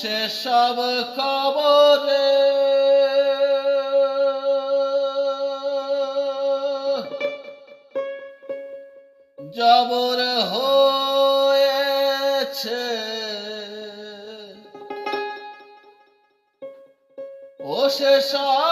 সে সব খবরে। জবর হয়েছে। ও সে সব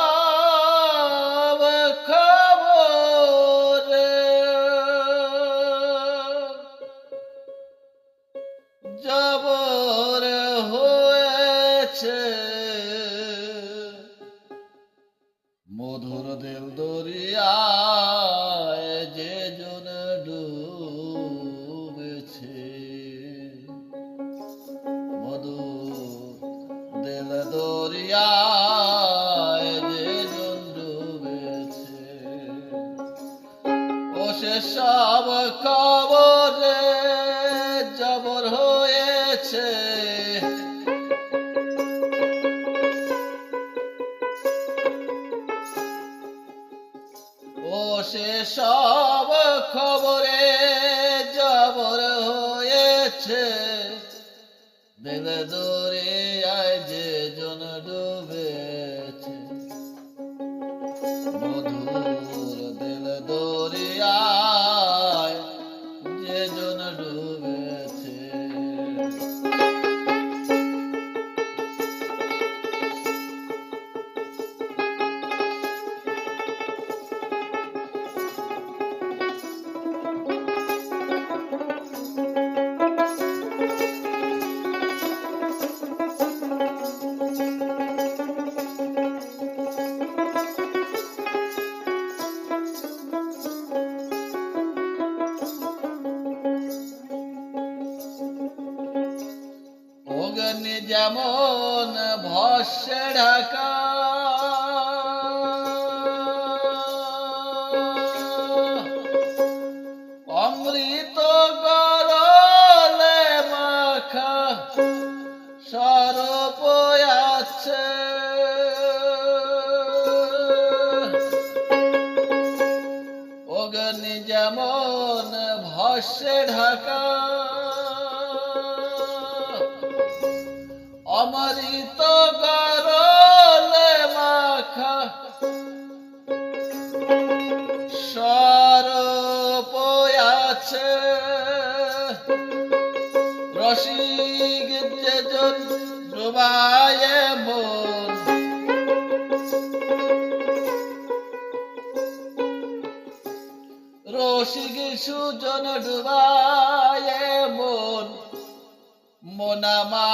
সব খবরে জবর হয়েছে। ও সে সব খবরে জবর হয়েছে। দিল দরে আয় অগ্নি যেমন ভস্যে ঢাকা। অমৃত গরলে মাখা সরপ আছে। অগ্নি যেমন ভস্যে ঢাকা। রসিক যে ডুবায় মন। রসিক সুজন ডুবায় মন। মনামার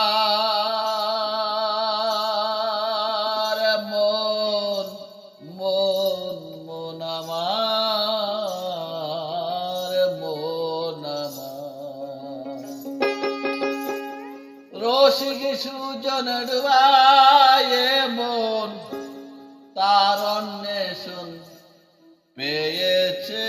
মন মন মনামার সুজন ডুবায়ে মন তার অন্বেষণ পেয়েছে।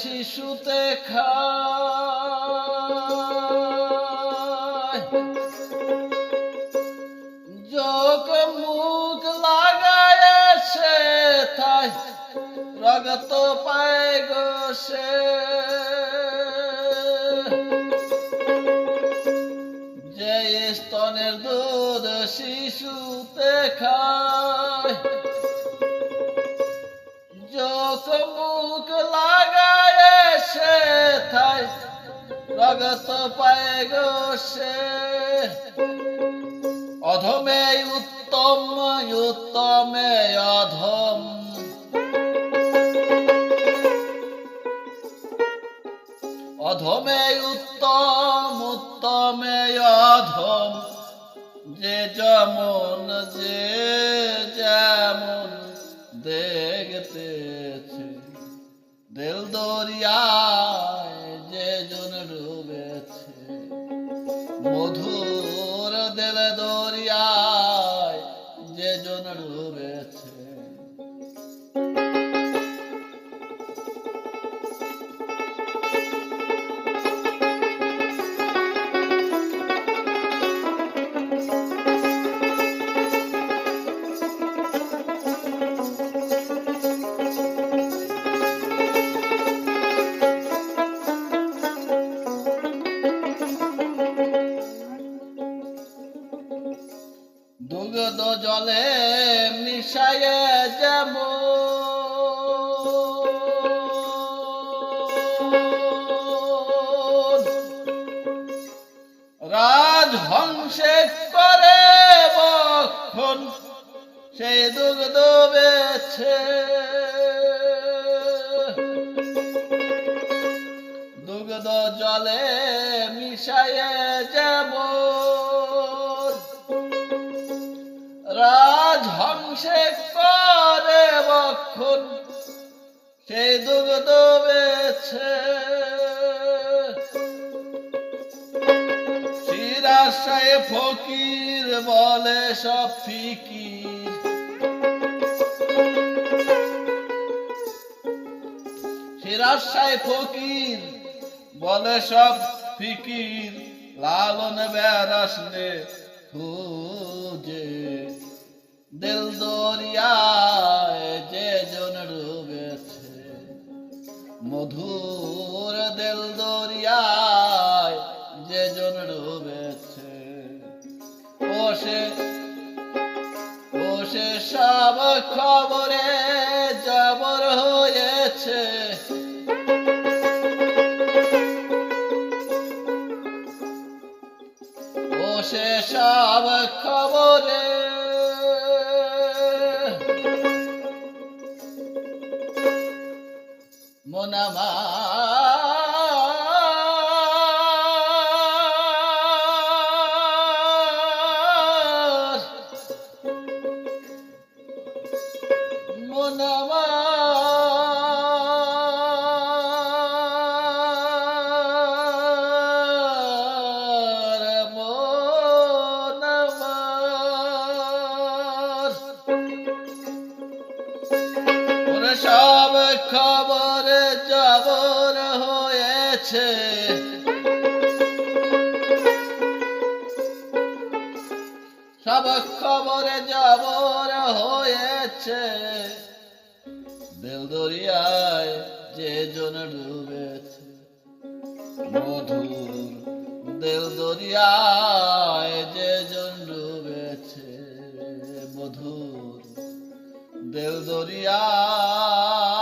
শিশুতে খায়। যোগ মুখ লাগায় সে থাই রগত পায় গো যে স্তনের দুধ শিশুতে খায় থাই রগত পায় গো অধমে উত্তম, উত্তমে অধম। অধম উত্তম, উত্তমে অধম। যে যেমন যে যেমন দেখতেছে। দিল দরিয়ায় মধুর দিল জলে মিশায়ে যেম রাজহংসে করে বক্ষণ সেই দুগ্ধ বেছে। দুগ্ধ জলে মিশায়ে যেমন রাজহংসে করে বক্ষণ সেই দুগ্ধ বেছে শিরাশায় ফকির বলে সব ফিকির। শিরাশায় ফকির বলে সব ফিকির। লালন বেড়াসলে খুঁজে দিল দরিয়ায় যে জন ডুবেছে। মধুর দিল দরিয়ায় যে জন ডুবেছে। ও সে সব খবরে জবর হয়েছে। ও সে সব খবরে মনামার মনামার ওরে সব খবর জবর হয়েছে। সব খবরে জবর হয়েছে। দিল দরিয়ায় যে জন ডুবেছে। মধুর দিল দরিয়ায় যে জন ডুবেছে। মধুর দিল দরিয়ায়